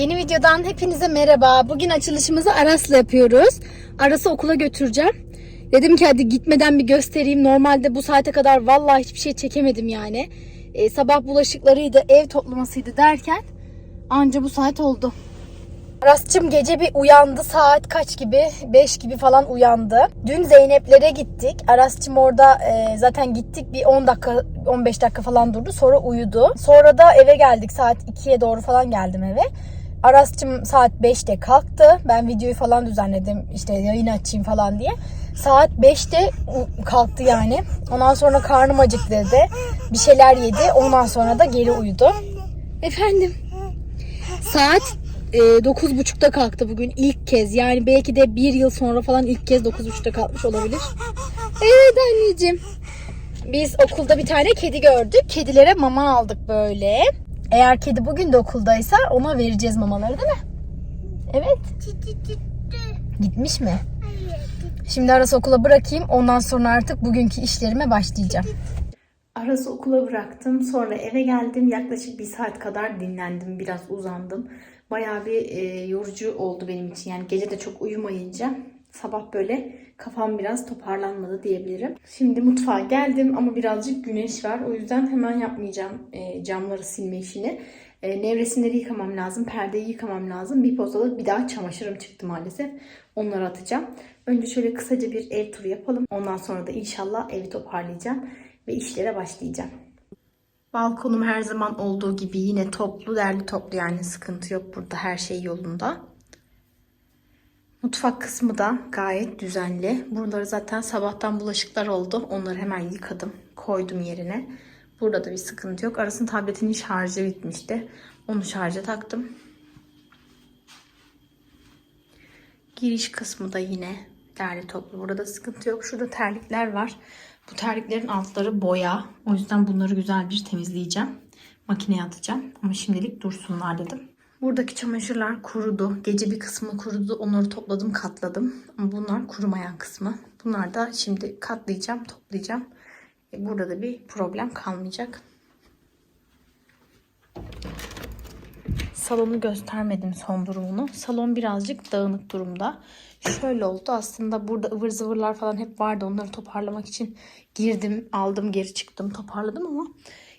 Yeni videodan hepinize merhaba. Bugün açılışımızı Aras'la yapıyoruz. Aras'ı okula götüreceğim. Dedim ki hadi gitmeden bir göstereyim. Normalde bu saate kadar vallahi hiçbir şey çekemedim yani. Ee, sabah bulaşıklarıydı, ev toplamasıydı derken anca bu saat oldu. Aras'cığım gece bir uyandı saat kaç gibi? 5 gibi falan uyandı. Dün Zeynep'lere gittik. Aras'cığım orada e, zaten gittik bir 10 dakika 15 dakika falan durdu. Sonra uyudu. Sonra da eve geldik saat 2'ye doğru falan geldim eve. Aras'cığım saat 5'te kalktı. Ben videoyu falan düzenledim işte yayın açayım falan diye. Saat 5'te u- kalktı yani. Ondan sonra karnım acıktı dedi. Bir şeyler yedi. Ondan sonra da geri uyudu. Efendim? Saat e, 9.30'da kalktı bugün ilk kez. Yani belki de bir yıl sonra falan ilk kez 9.30'da kalkmış olabilir. Evet anneciğim. Biz okulda bir tane kedi gördük. Kedilere mama aldık böyle. Eğer kedi bugün de okuldaysa ona vereceğiz mamaları değil mi? Evet. Gitmiş mi? Şimdi Aras'ı okula bırakayım. Ondan sonra artık bugünkü işlerime başlayacağım. Aras'ı okula bıraktım. Sonra eve geldim. Yaklaşık bir saat kadar dinlendim. Biraz uzandım. Bayağı bir e, yorucu oldu benim için. Yani gece de çok uyumayınca sabah böyle kafam biraz toparlanmadı diyebilirim. Şimdi mutfağa geldim ama birazcık güneş var. O yüzden hemen yapmayacağım e, camları silme işini. E, nevresimleri yıkamam lazım. Perdeyi yıkamam lazım. Bir pozalık bir daha çamaşırım çıktı maalesef. Onları atacağım. Önce şöyle kısaca bir ev turu yapalım. Ondan sonra da inşallah evi toparlayacağım ve işlere başlayacağım. Balkonum her zaman olduğu gibi yine toplu, derli toplu yani sıkıntı yok burada her şey yolunda. Mutfak kısmı da gayet düzenli. Buraları zaten sabahtan bulaşıklar oldu. Onları hemen yıkadım, koydum yerine. Burada da bir sıkıntı yok. Aras'ın tabletinin şarjı bitmişti. Onu şarja taktım. Giriş kısmı da yine derli toplu. Burada sıkıntı yok. Şurada terlikler var. Bu terliklerin altları boya. O yüzden bunları güzel bir temizleyeceğim. Makineye atacağım. Ama şimdilik dursunlar dedim. Buradaki çamaşırlar kurudu. Gece bir kısmı kurudu. Onları topladım, katladım. Ama bunlar kurumayan kısmı. Bunlar da şimdi katlayacağım, toplayacağım. E, Burada da bir problem kalmayacak. Salonu göstermedim son durumunu. Salon birazcık dağınık durumda. Şöyle oldu aslında burada ıvır zıvırlar falan hep vardı. Onları toparlamak için girdim, aldım, geri çıktım, toparladım ama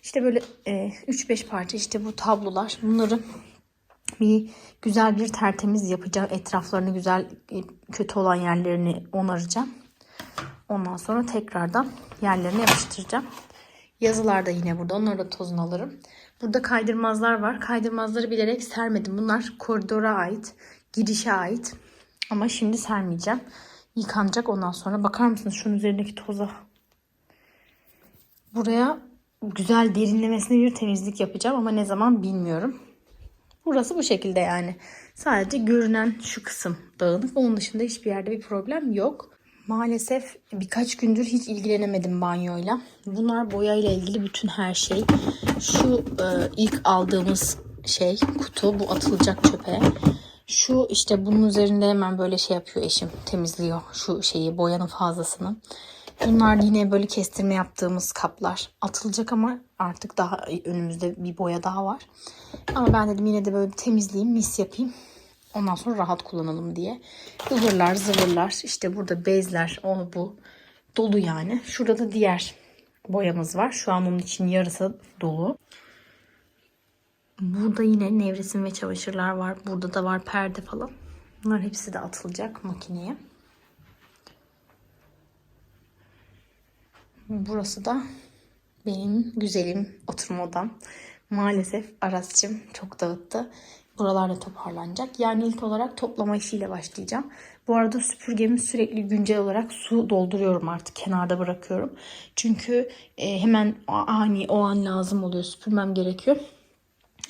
işte böyle e, 3-5 parça işte bu tablolar. Bunları bir güzel bir tertemiz yapacağım. Etraflarını güzel e, kötü olan yerlerini onaracağım. Ondan sonra tekrardan yerlerine yapıştıracağım. Yazılar da yine burada. Onları da tozunu alırım. Burada kaydırmazlar var. Kaydırmazları bilerek sermedim. Bunlar koridora ait. Girişe ait. Ama şimdi sermeyeceğim. Yıkanacak ondan sonra. Bakar mısınız şunun üzerindeki toza? Buraya güzel derinlemesine bir temizlik yapacağım ama ne zaman bilmiyorum. Burası bu şekilde yani. Sadece görünen şu kısım dağınık. Onun dışında hiçbir yerde bir problem yok. Maalesef birkaç gündür hiç ilgilenemedim banyoyla. Bunlar boyayla ilgili bütün her şey. Şu e, ilk aldığımız şey kutu bu atılacak çöpe. Şu işte bunun üzerinde hemen böyle şey yapıyor eşim temizliyor şu şeyi boyanın fazlasını. Bunlar yine böyle kestirme yaptığımız kaplar. Atılacak ama artık daha önümüzde bir boya daha var. Ama ben dedim yine de böyle temizleyeyim, mis yapayım. Ondan sonra rahat kullanalım diye. Ivırlar, zıvırlar, işte burada bezler, o bu. Dolu yani. Şurada da diğer boyamız var. Şu an onun için yarısı dolu. Burada yine nevresim ve çamaşırlar var. Burada da var perde falan. Bunlar hepsi de atılacak makineye. Burası da benim güzelim oturma odam. Maalesef Aras'cığım çok dağıttı. Buralar da toparlanacak. Yani ilk olarak toplama işiyle başlayacağım. Bu arada süpürgemi sürekli güncel olarak su dolduruyorum artık. Kenarda bırakıyorum. Çünkü e, hemen ani o an lazım oluyor. Süpürmem gerekiyor.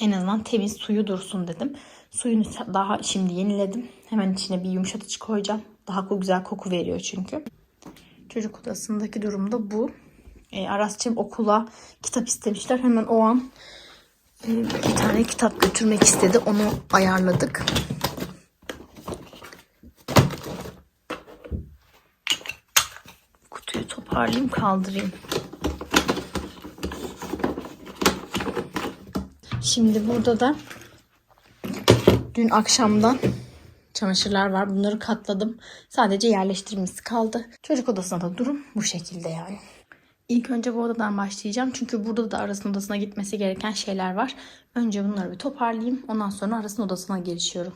En azından temiz suyu dursun dedim. Suyunu daha şimdi yeniledim. Hemen içine bir yumuşatıcı koyacağım. Daha güzel koku veriyor çünkü. Çocuk odasındaki durum da bu. E, Aras'cığım okula kitap istemişler. Hemen o an e, bir tane kitap götürmek istedi. Onu ayarladık. Kutuyu toparlayayım kaldırayım. Şimdi burada da Dün akşamdan çamaşırlar var. Bunları katladım. Sadece yerleştirmesi kaldı. Çocuk odasında da durum bu şekilde yani. İlk önce bu odadan başlayacağım. Çünkü burada da Aras'ın odasına gitmesi gereken şeyler var. Önce bunları bir toparlayayım. Ondan sonra Aras'ın odasına gelişiyorum.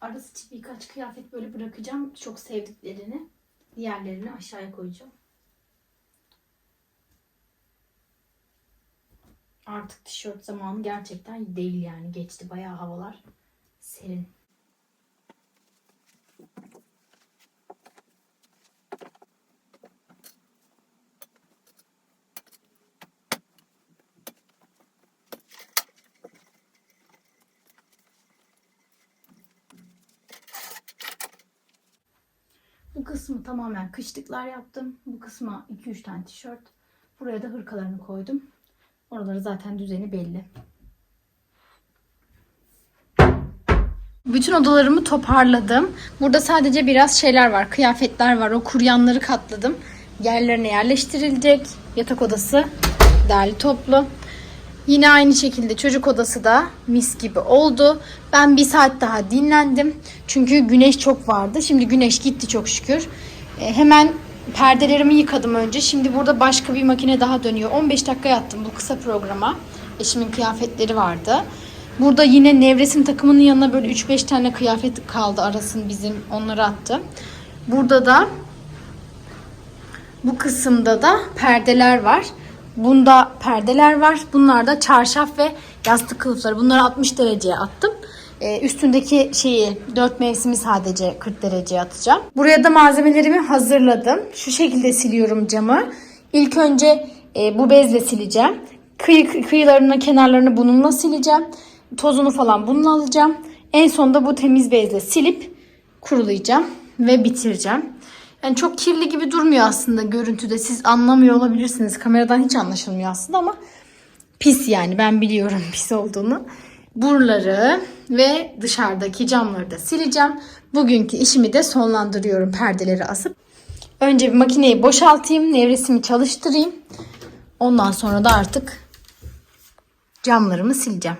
Arası için birkaç kıyafet böyle bırakacağım. Çok sevdiklerini. Diğerlerini aşağıya koyacağım. Artık tişört zamanı gerçekten değil yani. Geçti bayağı havalar serin. Kısmı tamamen kışlıklar yaptım. Bu kısma 2-3 tane tişört. Buraya da hırkalarını koydum. Oraları zaten düzeni belli. Bütün odalarımı toparladım. Burada sadece biraz şeyler var. Kıyafetler var. O kuryanları katladım. Yerlerine yerleştirilecek. Yatak odası derli toplu. Yine aynı şekilde çocuk odası da mis gibi oldu. Ben bir saat daha dinlendim. Çünkü güneş çok vardı. Şimdi güneş gitti çok şükür. E, hemen perdelerimi yıkadım önce. Şimdi burada başka bir makine daha dönüyor. 15 dakika yattım bu kısa programa. Eşimin kıyafetleri vardı. Burada yine Nevres'in takımının yanına böyle 3-5 tane kıyafet kaldı arasın bizim. Onları attı. Burada da bu kısımda da perdeler var. Bunda perdeler var. Bunlar da çarşaf ve yastık kılıfları. Bunları 60 dereceye attım. Ee, üstündeki şeyi 4 mevsimi sadece 40 dereceye atacağım. Buraya da malzemelerimi hazırladım. Şu şekilde siliyorum camı. İlk önce e, bu bezle sileceğim. Kıyı, kıyılarını, kenarlarını bununla sileceğim. Tozunu falan bununla alacağım. En sonunda bu temiz bezle silip kurulayacağım ve bitireceğim. Yani çok kirli gibi durmuyor aslında görüntüde. Siz anlamıyor olabilirsiniz. Kameradan hiç anlaşılmıyor aslında ama pis yani ben biliyorum pis olduğunu. Buraları ve dışarıdaki camları da sileceğim. Bugünkü işimi de sonlandırıyorum perdeleri asıp. Önce bir makineyi boşaltayım, nevresimi çalıştırayım. Ondan sonra da artık camlarımı sileceğim.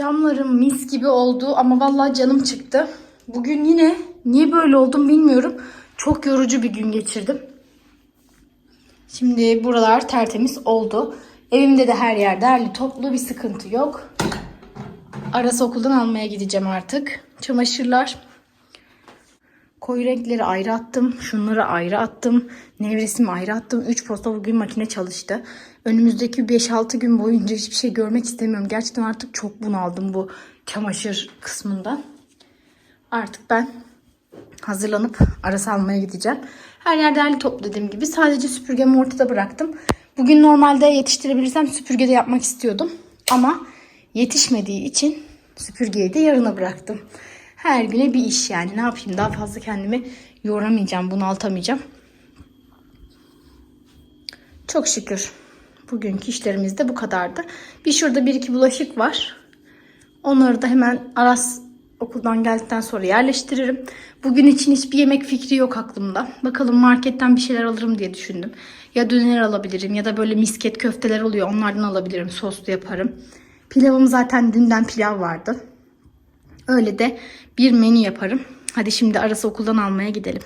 Camlarım mis gibi oldu ama vallahi canım çıktı. Bugün yine niye böyle oldum bilmiyorum. Çok yorucu bir gün geçirdim. Şimdi buralar tertemiz oldu. Evimde de her yer derli toplu bir sıkıntı yok. Arası okuldan almaya gideceğim artık. Çamaşırlar. Koyu renkleri ayrı attım. Şunları ayrı attım. Nevresimi ayrı attım. 3 posta bugün makine çalıştı. Önümüzdeki 5-6 gün boyunca hiçbir şey görmek istemiyorum. Gerçekten artık çok bunaldım bu çamaşır kısmından. Artık ben hazırlanıp arası almaya gideceğim. Her yer derli toplu dediğim gibi. Sadece süpürgemi ortada bıraktım. Bugün normalde yetiştirebilirsem süpürgede yapmak istiyordum. Ama yetişmediği için süpürgeyi de yarına bıraktım. Her güne bir iş yani. Ne yapayım daha fazla kendimi yoramayacağım, bunaltamayacağım. Çok şükür. Bugünkü işlerimiz de bu kadardı. Bir şurada bir iki bulaşık var. Onları da hemen Aras okuldan geldikten sonra yerleştiririm. Bugün için hiçbir yemek fikri yok aklımda. Bakalım marketten bir şeyler alırım diye düşündüm. Ya döner alabilirim ya da böyle misket köfteler oluyor. Onlardan alabilirim. Soslu yaparım. Pilavım zaten dünden pilav vardı. Öyle de bir menü yaparım. Hadi şimdi Aras'ı okuldan almaya gidelim.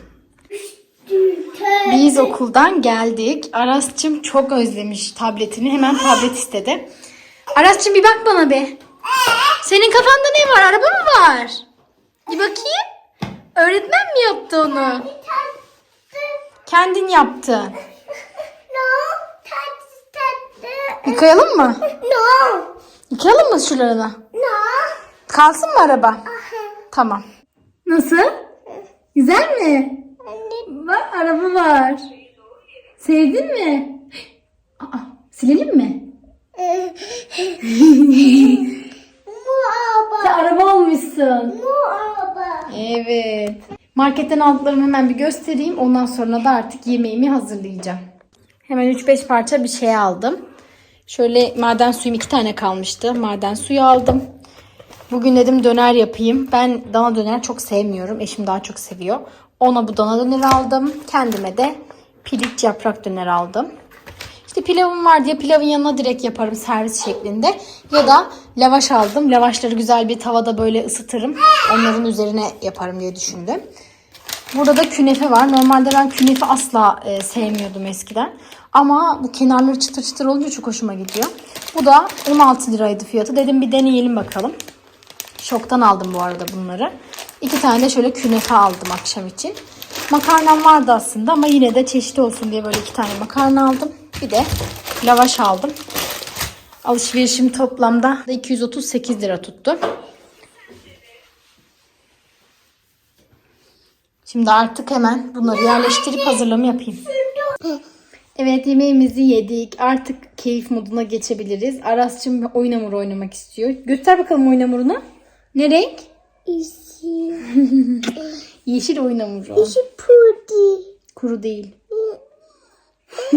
Biz okuldan geldik. Aras'cığım çok özlemiş tabletini. Hemen tablet istedi. Aras'cığım bir bak bana be. Senin kafanda ne var? Araba mı var? Bir bakayım. Öğretmen mi yaptı onu? Kendin tatlı. Yıkayalım mı? No, Yıkayalım mı şuralarına? no. Kalsın mı araba? Tamam. Nasıl? Güzel mi? Bak araba var. Sevdin mi? Aa, silelim mi? Bu araba, Sen araba olmuşsun. bu araba. Evet. Marketten aldıklarımı hemen bir göstereyim. Ondan sonra da artık yemeğimi hazırlayacağım. Hemen 3-5 parça bir şey aldım. Şöyle maden suyum iki tane kalmıştı. Maden suyu aldım. Bugün dedim döner yapayım. Ben dana döner çok sevmiyorum. Eşim daha çok seviyor. Ona bu dana döner aldım. Kendime de piliç yaprak döner aldım. İşte pilavım var diye pilavın yanına direkt yaparım servis şeklinde. Ya da lavaş aldım. Lavaşları güzel bir tavada böyle ısıtırım. Onların üzerine yaparım diye düşündüm. Burada da künefe var. Normalde ben künefe asla e, sevmiyordum eskiden. Ama bu kenarları çıtır çıtır olunca çok hoşuma gidiyor. Bu da 16 liraydı fiyatı. Dedim bir deneyelim bakalım. Şoktan aldım bu arada bunları. İki tane de şöyle künefe aldım akşam için. Makarnam vardı aslında ama yine de çeşitli olsun diye böyle iki tane makarna aldım. Bir de lavaş aldım. Alışverişim toplamda 238 lira tuttu. Şimdi artık hemen bunları yerleştirip hazırlama yapayım. Evet yemeğimizi yedik. Artık keyif moduna geçebiliriz. Aras'cığım oyun hamuru oynamak istiyor. Göster bakalım oyun hamurunu. Ne renk? İşi, Yeşil oyun hamuru. işi pudi. Kuru değil.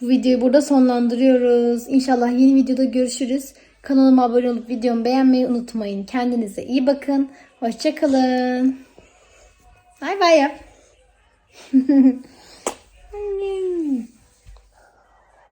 Bu videoyu burada sonlandırıyoruz. İnşallah yeni videoda görüşürüz. Kanalıma abone olup videomu beğenmeyi unutmayın. Kendinize iyi bakın. Hoşçakalın. Bay bay yap.